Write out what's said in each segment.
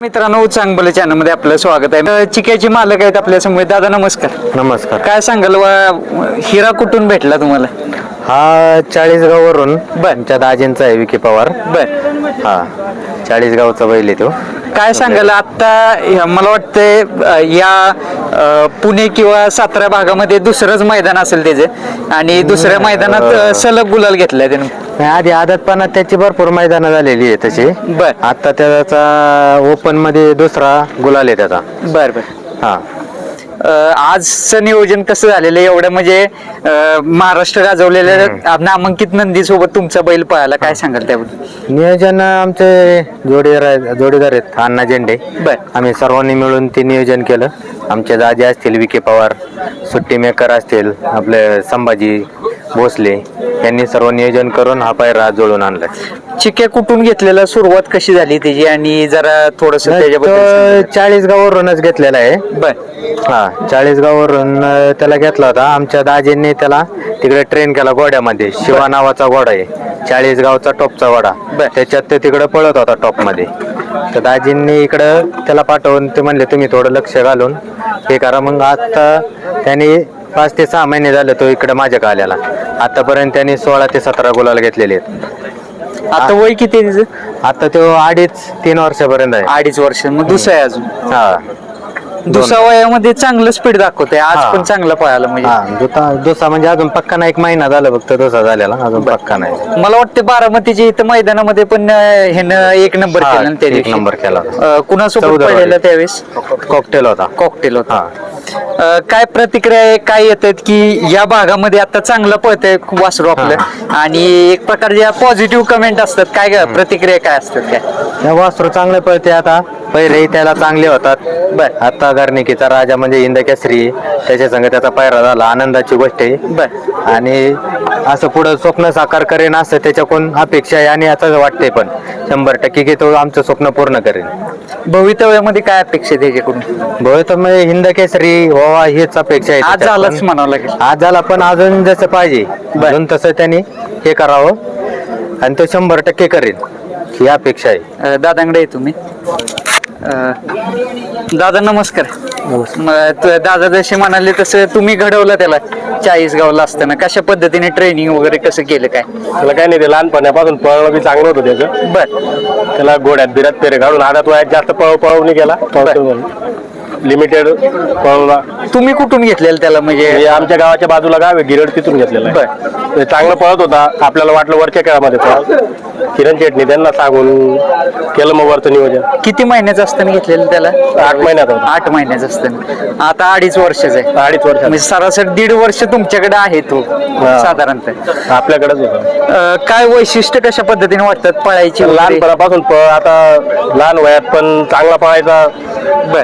मित्रांनो चांगलं चॅनलमध्ये आपलं स्वागत आहे. चिक्याचे मालक आहेत आपल्यासमोर. दादा नमस्कार. नमस्कार. काय सांगाल वा हिरा कुठून भेटला तुम्हाला? हा चाळीसगाववरून. आमच्या दाजींचा आहे विकी पवार. बर. हा चाळीसगावचा बैल आहे तो. काय सांगाल आता मला वाटतंय अ, या अ, पुणे किंवा सातारा भागामध्ये दुसरंच मैदान असेल त्याचे. आणि दुसऱ्या मैदानात अ, सलग गुलाल घेतलाय त्यानं. नाही, आधी आदतपणात त्याची भरपूर मैदानं झालेली आहे तशी. बर. आता त्याचा ओपनमध्ये दुसरा गुलाल आहे त्याचा. बर बर. हा. अ, आजचं नियोजन कसं झालेलं आहे? एवढं म्हणजे अ, महाराष्ट्र गाजवलेल्या नामांकित नंदी सोबत तुमचा बैल पळाला. काय सांगाल त्याबद्दल? नियोजन आमचे जोडीदार आहेत- जोडीदार आहेत अण्णा झेंडे. बर. आम्ही सर्वांनी मिळून ते नियोजन केलं. आमचे दाजी असतील विके पवार सुट्टी मेकर असतील आपले संभाजी भोसले यांनी सर्व नियोजन करून हा पायरा जुळून आणलाय चिक्या कुठून घेतलेला? सुरुवात कशी झाली त्याची? आणि जरा थोडस त्याच्याबद्दल चाळीसगाववरूनच घेतलेला आहे. बर. हा चाळीसगाववरून त्याला घेतला होता. आमच्या दाजींनी त्याला तिकडे ट्रेन केला घोड्यामध्ये. शिवा नावाचा घोडा आहे. चाळीसगावचा टॉपचा घोडा. बर. त्याच्यात ते तिकडे पळत होता टॉपमध्ये तर दाजींनी इकडं त्याला पाठवून ते म्हणले तुम्ही थोडं लक्ष घालून हे करा. मग आता त्यांनी पाच ते सहा महिने झाले तो इकडे माझ्या आल्याला आतापर्यंत त्यांनी सोळा ते सतरा गुलाल घेतलेले आहेत. आता वय किती आहे तिचं? आता तो अडीच तीन वर्षापर्यंत आहे. अडीच वर्ष. मग दुसरा आहे अजून? हा. दुसऱ्या वयामध्ये चांगलं स्पीड दाखवते. आज हा. पण चांगला पळाला म्हणजे हा दुता दुसा म्हणजे अजून पक्का नाही एक महिना झाला फक्त दुसा झालेला. अजून पक्का नाही. मला वाटतं बारामतीच्या इथं मैदानामध्ये पण अं, ह्यानं एक नंबर हा, केला ना त्या एक दिवशी. नंबर केला होता. अं, कुणासोबत चौदा पडलेला. त्यावेळेस? कॉकटेल होता. कॉकटेल होता. हा. अं, काय प्रतिक्रिया आहे काय येतात की या भागामध्ये आता चांगलं पळतंय वासरू आपलं? आणि एक प्रकारच्या पॉझिटिव्ह कमेंट असतात. काय काय प्रतिक्रिया काय असतात काय? त्या वासरू चांगले पळते आता. पहिले त्याला चांगले होतात. बर. आता गर्णिकीचा राजा म्हणजे हिंद केसरी त्याच्या संग त्याचा पायरा झाला आनंदाची गोष्ट आहे. आणि असं पुढं स्वप्न साकार करेन असं त्याच्याकडून अपेक्षा आहे आणि आता वाटते पण. शंभर टक्के की तो आमचं स्वप्न पूर्ण करेन भवितव्यामध्ये काय अपेक्षा आहे त्याच्याकडून? भोय तर म्हणजे हिंद केसरी व्हावा हीच अपेक्षा आहे आज त्याच्यात झालंच. म्हणावं लागेल. आज झाला पण अजून जसं पाहिजे. अजून तसं त्यांनी हे करावं. आणि तो शंभर टक्के करेल. ही अपेक्षा आहे. अं, दादांकडे आहे तुम्ही? अं, दादा नमस्कार. म, त- दादा जसे म्हणाले तसं तुम्ही घडवलं त्याला चाळीसगावला असताना. कशा पद्धतीने ट्रेनिंग वगैरे कसं केलं काय? त्याला काय नाही ते लहानपणापासून पळणं बी चांगलं होतं त्याचं. बर. त्याला घोड्यात बिरात पेरे काढून आधात वयात जास्त पळव पळव नाही केला लिमिटेड पळवला. तुम्ही कुठून घेतलेलं त्याला म्हणजे? हे आमच्या गावाच्या बाजूला गाव आहे गिरड तिथून घेतलेलं आहे. ते चांगलं पळत होता आपल्याला वाटलं वरच्या खेळामध्ये पळत किरण शेटणी त्यांना सांगून केलं मग वरचं नियोजन. किती महिन्याचं असताना घेतलेलं त्याला? आठ महिन्यात होता. आठ महिन्याचं असताना. आता अडीच वर्षाचं आहे. अडीच वर्ष म्हणजे सरासरी दीड वर्ष तुमच्याकडे आहे तो साधारणतः. आपल्याकडेच होता. अं, काय वैशिष्ट्य कशा पद्धतीने वाटतात पळायची वगैरे? लहानपणापासून पळ आता लहान वयात पण चांगला पळायचा. बर.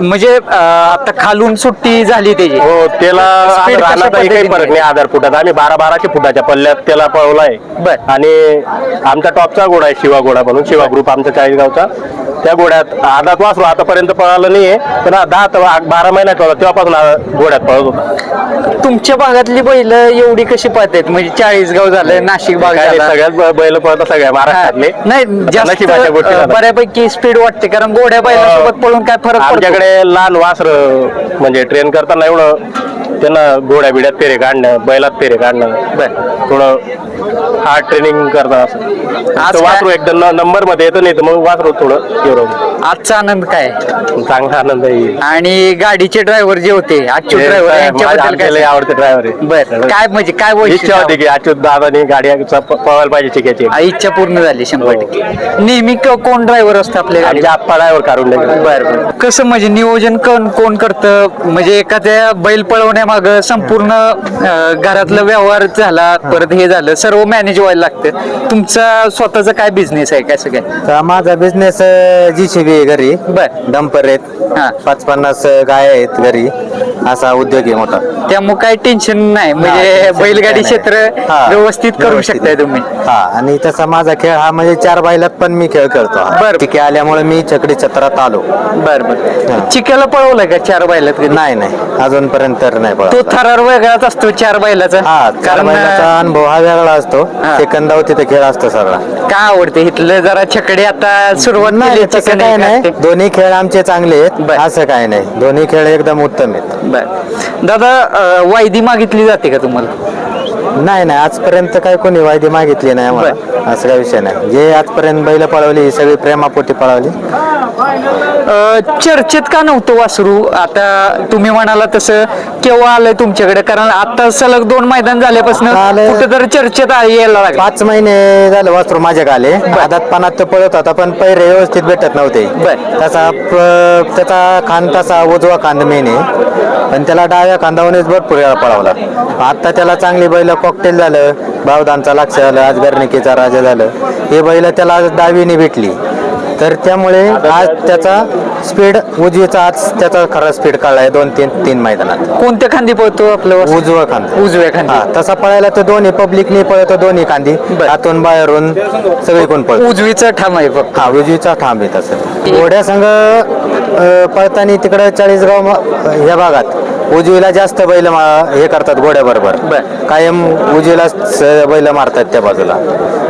म्हणजे अं, आता खालून सुट्टी झाली त्याची. हो त्याला Speed कशा राहण्याचाही काही पद्धतीने? फरक नाही आधार फुटात. आम्ही बारा बाराशे फुटाच्या पल्ल्यात त्याला पळवलाय. बर. आणि आमचा टॉपचा घोडा आहे शिवा घोडा म्हणून. शिवा ग्रुप आमचा चाळीसगावचा. त्या घोड्यात आधात वासरू आतापर्यंत पळालं नाहीये पण दहा ते बारा महिन्यात होता तेव्हापासून घोड्यात पळत होता. तुमच्या भागातली बैल एवढी कशी पळतात म्हणजे चाळीसगाव झालं नाशिक भाग सगळ्यात बैल पळतात सगळ्या महाराष्ट्रातले. नाही. बऱ्यापैकी स्पीड वाटते कारण गोड्या बैलासोबत पळून काय फरक पडतो? आमच्याकडे लहान वासर म्हणजे ट्रेन करताना एवढं त्यांना घोड्या बिड्यात पेरे काढणं बैलात पेरे काढणं थोडं हार्ड ट्रेनिंग करतात असं. वासरू एकदम नंबरमध्ये येतं नाही तर मग वासरू थोडं हे होतं. आजचा आनंद काय? चांगला आनंद आहे. आणि गाडीचे ड्रायव्हर जे होते अच्युत हे ड्रायव्हर यांच्याबद्दल काय आवडते ड्रायव्हर आहे. बर काय म्हणजे काय इच्छा वैशिष्ट्य होती की अच्युत दादानी गाडी पळवायला पाहिजे चिक्याची आ, इच्छा पूर्ण झाली शंभर टक्के. नेहमी क- कोण ड्रायव्हर असतो आपल्या आमच्या आप्पा ड्रायव्हर काढून बर बर. कसं म्हणजे नियोजन कोण कोण करतं? म्हणजे एखाद्या बैल पळवण्यामाग संपूर्ण अं, घरातलं व्यवहार झाला परत हे झालं सर्व मॅनेज व्हायला लागतं. तुमचा स्वतःचा काय बिझनेस आहे कसं काय तर माझा बिझनेस जी सी बी घरी. बर. डंपर आहेत. हा. पाच पन्नास गाय आहेत घरी. असा उद्योग आहे मोठा. त्यामुळे काही टेन्शन नाही. म्हणजे tension बैलगाडी नाही. क्षेत्र हा, व्यवस्थित करू व्यवस्थित. शकताय आहे. तुम्ही. हा आणि तसा माझा खेळ हा म्हणजे चार बैलात पण मी खेळ खेळतो. बरं. तिथे आल्यामुळे मी छकडी छत्रात आलो. बर बर. हा. चिक्याला पळवलाय का चार बैलात कधी? नाही नाही. अजूनपर्यंत तर नाही तो पळत थरार वेगळाच असतो चार बैलाचा. हा चार कारण बैलाचा अनुभव हा वेगळा असतो. हा. सेकंदावर तिथे खेळ असतो सगळा. का आवडते? इथलं जरा छकडे आता सुरुवात नाही केली. तसं काय नाही. दोन्ही खेळ आमचे चांगले आहेत. बर. असं काय नाही. दोन्ही खेळ एकदम उत्तम आहेत. बर. दादा अं, वायदी मागितली जाते का तुम्हाला? नाही नाही. आजपर्यंत काय कोणी वायदी मागितली नाही आम्हाला. असं काही विषय नाही. जे आजपर्यंत बैल पळवली ही सगळी प्रेमापोटी पळवली. चर्चेत का नव्हतं वासरू? आता तुम्ही म्हणाला तसं केव्हा आलंय तुमच्याकडे? कारण आता सलग दोन मैदान झाल्यापासून आलंय. कुठेतरी चर्चेत आ- यायला लागलं. पाच महिने झालं वासरू माझ्या आले आदात पानात तर पळत होता पण पैरे व्यवस्थित भेटत नव्हते. बर. त्याचा प- त्याचा खांद तसा उजवा खांद मेन आहे. पण त्याला डाव्या खांदावरच भरपूर वेळा पळवला. आता त्याला चांगली बैल कॉकटेल झालं बावदांचा लक्ष झालं आज गर्णिकेचा राजा झालं. हे बैल त्याला आज डावीने भेटली. तर त्यामुळे आज त्याचा स्पीड उजवीचा आज त्याचा खरा स्पीड काढलाय दोन तीन तीन मैदानात. कोणत्या खांदी पळतो आपलं वासरू? उजवा खांदा. उजव्या खांदी. हा तसा पळायला तर दोन्ही पब्लिकने पळतो दोन्ही खांदी. आतून बाहेरून सगळीकडून पळतो. उजवीचा ठाम आहे फक्त. हा उजवीचा थांब येत असेल घोड्या संघ पळताना तिकडे चाळीसगाव म- या भागात उजवीला जास्त बैल हे करतात घोड्या बरोबर बर. कायम उजवीला स- बैल मारतात त्या बाजूला.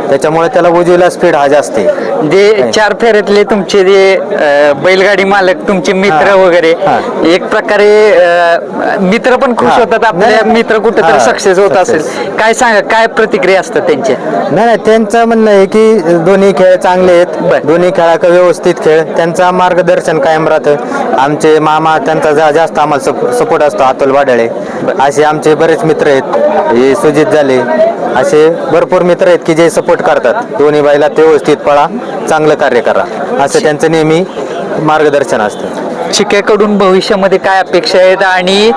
त्याच्यामुळे त्याला उजवीला स्पीड हा जास्त आहे. जे चार फेऱ्यातले तुमचे जे अं, बैलगाडी मालक तुमचे मित्र हा. वगैरे हा. एक प्रकारे अं, मित्र पण खुश हा. होतात. नाही, नाही. मित्र कुठेतरी हा, सक्सेस होत असेल. success. काय सांगा काय प्रतिक्रिया असतात त्यांच्या? नाही नाही. त्यांचं म्हणणं आहे की दोन्ही खेळ चांगले आहेत. दोन्ही खेळाक व्यवस्थित खेळ. त्यांचा मार्गदर्शन कायम राहतं. आमचे मामा त्यांचा जा- जास्त आम्हाला सपोर्ट असतो अतुल वाडळे. असे आमचे बरेच मित्र आहेत. हे सुजित झाले असे भरपूर मित्र आहेत की जे सपोर्ट करतात. दोन्ही बाईला व्यवस्थित पळा चांगलं कार्य करा. असं त्यांचं नेहमी मार्गदर्शन असतं. चिक्याकडून भविष्यामध्ये काय अपेक्षा आहेत आणि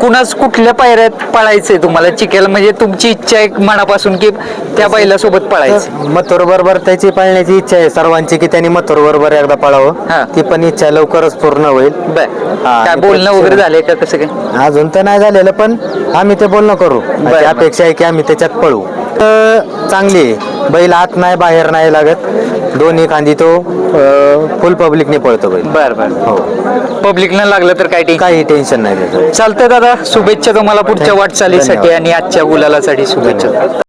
कुणाच कुठल्या पायऱ्यात पळायचंय तुम्हाला? चिक्याला म्हणजे तुमची इच्छा आहे मनापासून की त्या बैलासोबत पळायचं. मथुर बरोबर त्याची पाळण्याची इच्छा आहे सर्वांची की त्यांनी मथुर बरोबर एकदा. पळावं. ती पण इच्छा लवकरच पूर्ण होईल. काय बोलणं वगैरे झालंय का कसं काय अजून तर नाही झालेलं पण आम्ही ते बोलणं करू. अपेक्षा आहे की आम्ही त्याच्यात पळू. चांगली आहे. बैल आत नाही बाहेर नाही लागत. दोन्ही खांदी तो फुल पब्लिकने पळतो बैल. बर बर. हो. पब्लिकनं लागलं तर काय काही टेन्शन नाही त्याचं. चालतंय दादा शुभेच्छा तुम्हाला पुढच्या वाटचालीसाठी. आणि आजच्या गुलालासाठी शुभेच्छा.